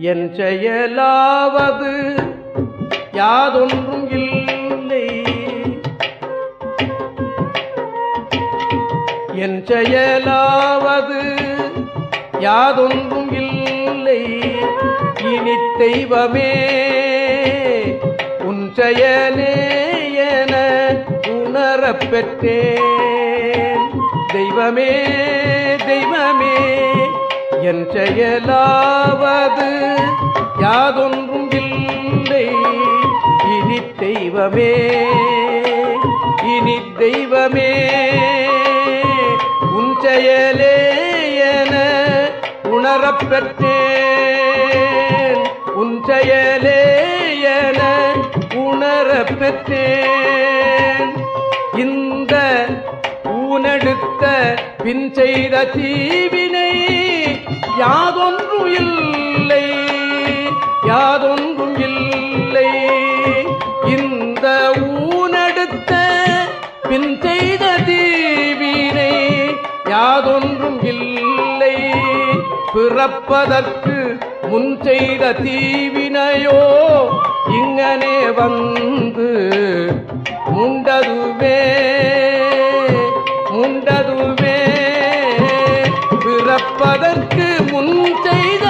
என் செயலாவது யாதொன்றும் இல்லை. என் செயலாவது யாதொன்றும் இல்லை. இனி தெய்வமே உன் செயலே என உணரப்பெற்றேன் தெய்வமே தெய்வமே. என் செயலாவது யாதொன்றும் இல்லை. இனி தெய்வமே இனி தெய்வமே. உன் செயலே என உணரப்பெற்றேன் உன் செயலே என உணரப்பெற்றேன் இந்த ஊனெடுத்த பின் செய்த தீவினை யாதொன்று இல்லை யாதொன்றும் இல்லை இந்த ஊனெடுத்த பின் செய்த தீவினை யாதொன்றும் இல்லை பிறப்பதற்கு முன் செய்த தீவினையோ இங்கனே வந்து முண்டதுவே முண்டது பிறப்பதற்கு முன் செய்த